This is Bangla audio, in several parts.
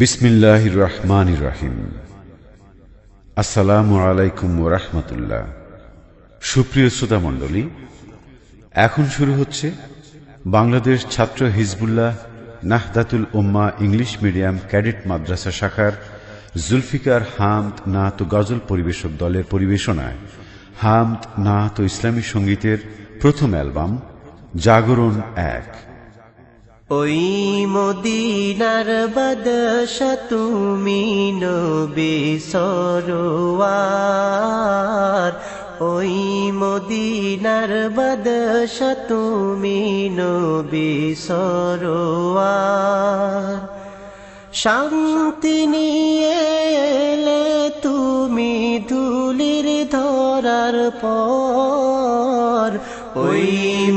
বিসমিল্লাহ রহমান রাহিম। আসসালামু আলাইকুম রহমতুল্লাহ। সুপ্রিয় শ্রোতা মণ্ডলী, এখন শুরু হচ্ছে বাংলাদেশ ছাত্র হিজবুল্লাহ নাহদাতুল উম্মা ইংলিশ মিডিয়াম ক্যাডেট মাদ্রাসা শাখার জুলফিকার হামদ নাহাত গজল পরিবেশক দলের পরিবেশনায় হামদ নাহাত ইসলামী সঙ্গীতের প্রথম অ্যালবাম জাগরণ এক। ওই মদিনার বাদশা তুমি নবী সরোয়ার। ওই মদিনার বাদশা তুমি নবী সরোয়ার। শান্তি নিয়ে তুমি ধুলির ধরার পর, ওই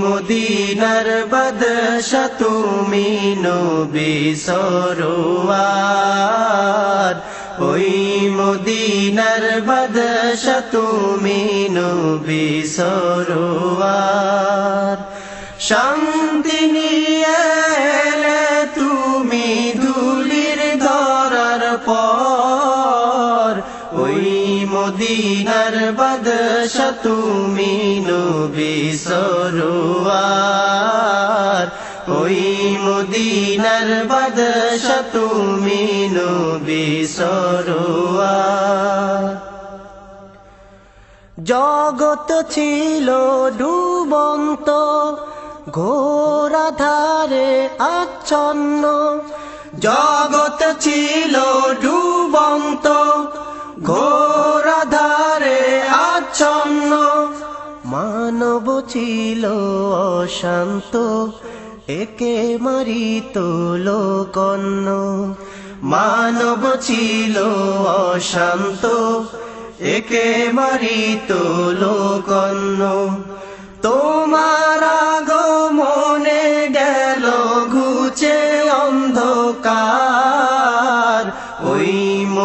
মদিনার বাদশা তুমি নবী সরোয়ার। ওই মদিনার বাদশা তুমি নবী সরোয়ার। শান্তি মদিনার বাদশা তুমি নবী সরোয়ার। ওই মদিনার বাদশা তুমি নবী জগৎ ছিল ডুবন্ত ঘোরাধারে আচ্ছন্ন। জগত ছিল ডুবন্ত ঘোরাধারে ছিল অশান্ত একে মারিত লোকন্ন মানব ছিল অশান্ত একে মারিত লোকন্ন তোমার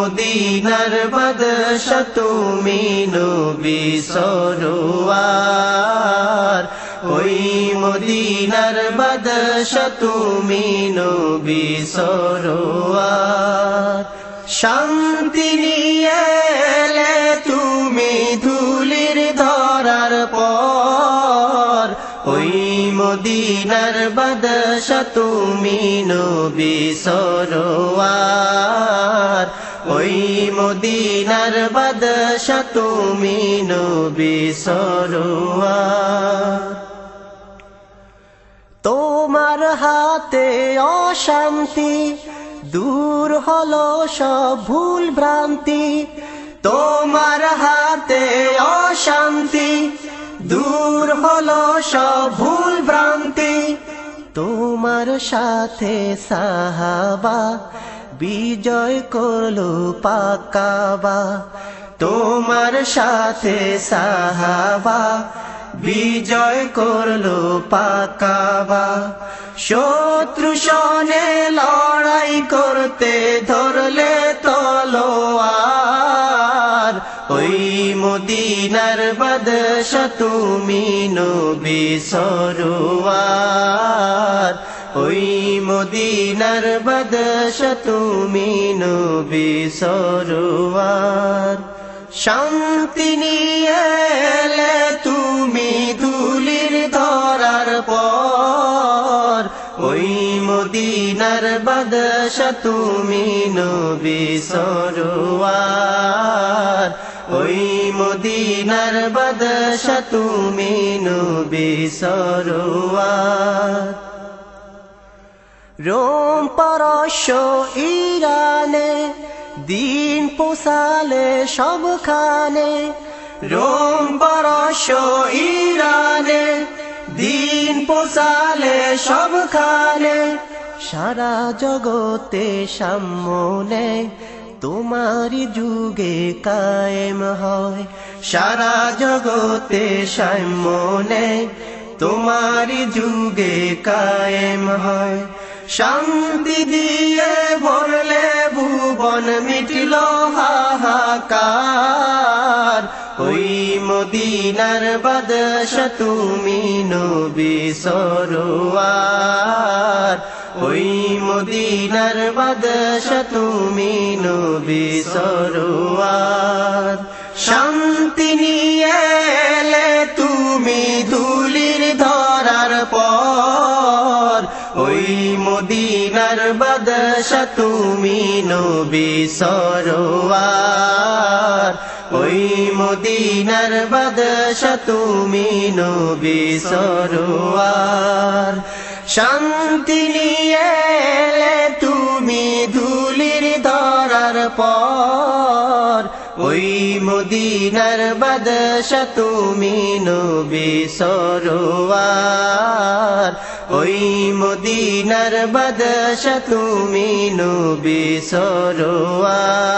মদিনার বাদশা তুমি নবী সরোয়ার ওই মদিনার বাদশা তুমি নবী সরোয়ার শান্তি নিয়ে তুমি ধুলির ধরার পর। ওই মদিনার বাদশা তুমি নবী সরোয়ার ওই মদিনার বাদশা তুমি নবী সরোয়ার তোমার হাতে অশান্তি দূর হলো সব ভুল ভ্রান্তি। তোমার হাতে অশান্তি দূর হলো সব ভুল ভ্রান্তি। তোমার সাথে সাহাবা বিজয় করল পাকাবা, তোমার সাথে সাহাবা। বিজয় করল পাকাবা, শত্রু সনে লড়াই করতে ধরলে তলোয়ার। ওই মদিনার বাদশা তুমি নবী ওই মদিনার বাদশা তুমি নবী সরোয়ার। শান্তি নিয়ে তুমি ধুলির ধরার পর। ওই মদিনার বাদশা তুমি নবী সরোয়ার। ওই মদিনার বাদশা তুমি নবী সরোয়ার। রোম পরশ ইরানে, দিন পোষালে সবখানে। রোম পরশ ইরানে, দিন পোষালে সবখানে। সারা জগতে সামনে তোমারি যুগে কায়েম হয়। সারা জগতে সামনে তোমারি যুগে কায়েম হয়। শান্তি দিয়ে ভরলে ভুবন মিটল হাহাকার। ওই মদিনার বাদশা তুমি নবী সরোয়ার। ওই মদিনার বাদশা তুমি নবী সরোয়ার। শান্তি নিয়ে তুমি ধুলির পর ওই মদিনার বাদশা তুমি নবী সরোয়ার। ওই মদিনার বাদশা তুমি নবী সরোয়ার। শান্তি নিয়ে তুমি ধুলির ধরার পর ওই মদিনার বাদশা তুমি নবী সরোয়ার। ওই মদিনার বাদশা তুমি নবী সরোয়ার।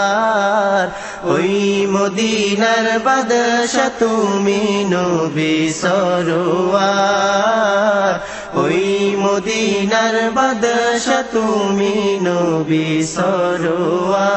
ওই মদিনার বাদশা তুমি নবী সরোয়ার। ওই মদিনার বাদশা তুমি নবী সরোয়ার।